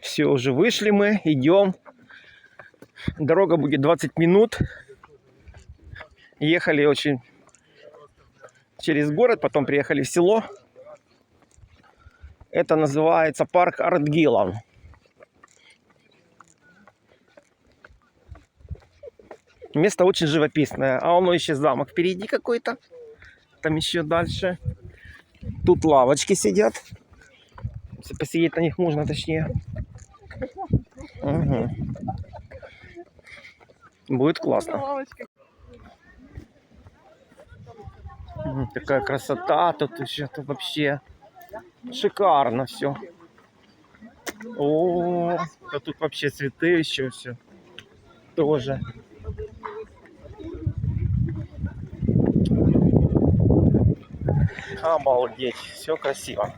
Все, уже вышли мы, идем. Дорога будет 20 минут. Ехали очень через город, потом приехали в село. Это называется парк Артгилан. Место очень живописное. А он еще замок впереди какой-то. Там еще дальше. Тут лавочки сидят. Посидеть на них можно, точнее. Мгм. Будет классно. Такая красота тут еще тут вообще шикарно все. О, да тут вообще цветы еще все тоже. Обалдеть, все красиво.